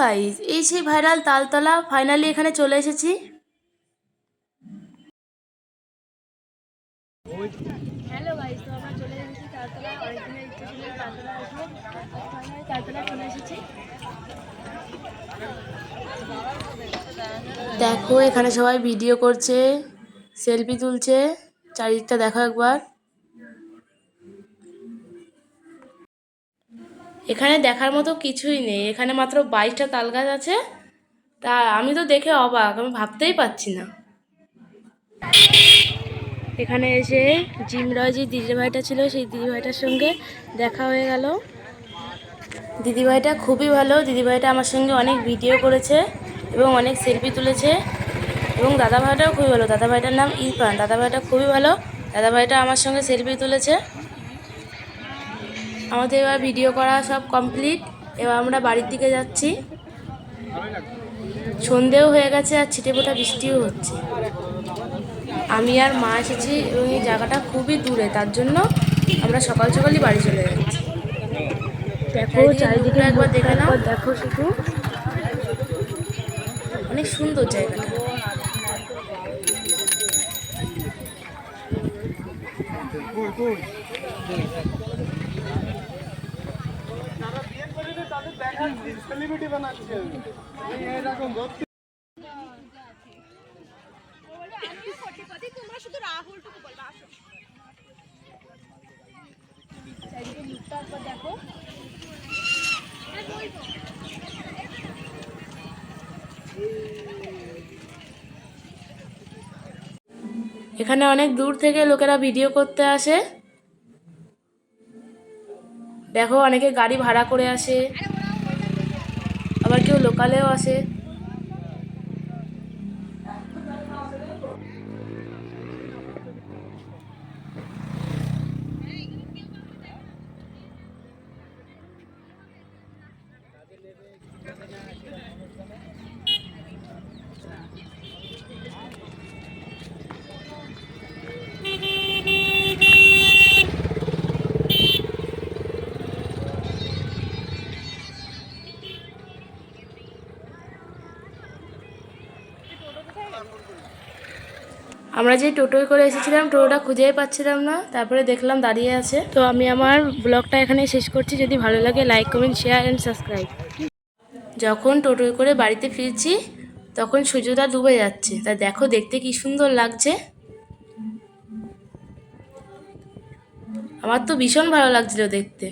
Guys এই সেই viral Taltala finally এখানে চলে এসেছি। হ্যালো গাইজ তো আমরা চলে এসেছি তালতলা অনেকদিনের ইচ্ছে ছিল তালতলা আসব। ফাইনালি তালতলা চলে এসেছি। দেখো এখানে সবাই ভিডিও করছে সেলফি তুলছে। চারিদিকটা দেখো একবার। এখানে দেখার মতো কিছুই নেই। এখানে মাত্র বাইশটা তাল গাছ আছে। তা আমি তো দেখে অবাক, আমি ভাবতেই পারছি না। এখানে এসে জিমরয় যে দিদিভাইটা ছিল, সেই দিদিভাইটার সঙ্গে দেখা হয়ে গেল। দিদিভাইটা খুবই ভালো। দিদিভাইটা আমার সঙ্গে অনেক ভিডিও করেছে এবং অনেক সেলফি তুলেছে। এবং দাদাভাইটাও খুবই ভালো। দাদাভাইটার নাম ইরফান। দাদাভাইটা খুবই ভালো। দাদাভাইটা আমার সঙ্গে সেলফি তুলেছে। আমাদের এবার ভিডিও করা সব কমপ্লিট এবার আমরা বাড়ির দিকে যাচ্ছি। সন্ধেও হয়ে গেছে আর ছিটে ছিটেফোঁটা বৃষ্টিও হচ্ছে। আমি আর মা এসেছি এবং এই জায়গাটা খুবই দূরে তার জন্য আমরা সকাল সকালই বাড়ি চলে যাচ্ছি। দেখো চারিদিকে একবার দেখে নাও। দেখো শুধু। অনেক সুন্দর জায়গাটা। এখানে অনেক দূর থেকে লোকেরা ভিডিও করতে আসে। দেখো অনেকে গাড়ি ভাড়া করে আসে। লোকালেও আসে। আমরা যে টোটোয় করে এসেছিলাম, টোটোটা খুঁজেই পাচ্ছিলাম না। তারপরে দেখলাম দাঁড়িয়ে আছে। তো আমি আমার ব্লগটা এখানে শেষ করছি। যদি ভালো লাগে like comment share and subscribe যখন টোটোয় করে বাড়িতে ফিরছি, তখন সূর্যটা ডুবে যাচ্ছে। তা দেখো, দেখতে কি সুন্দর লাগছে। আমার তো ভীষণ ভালো লাগছিল দেখতে।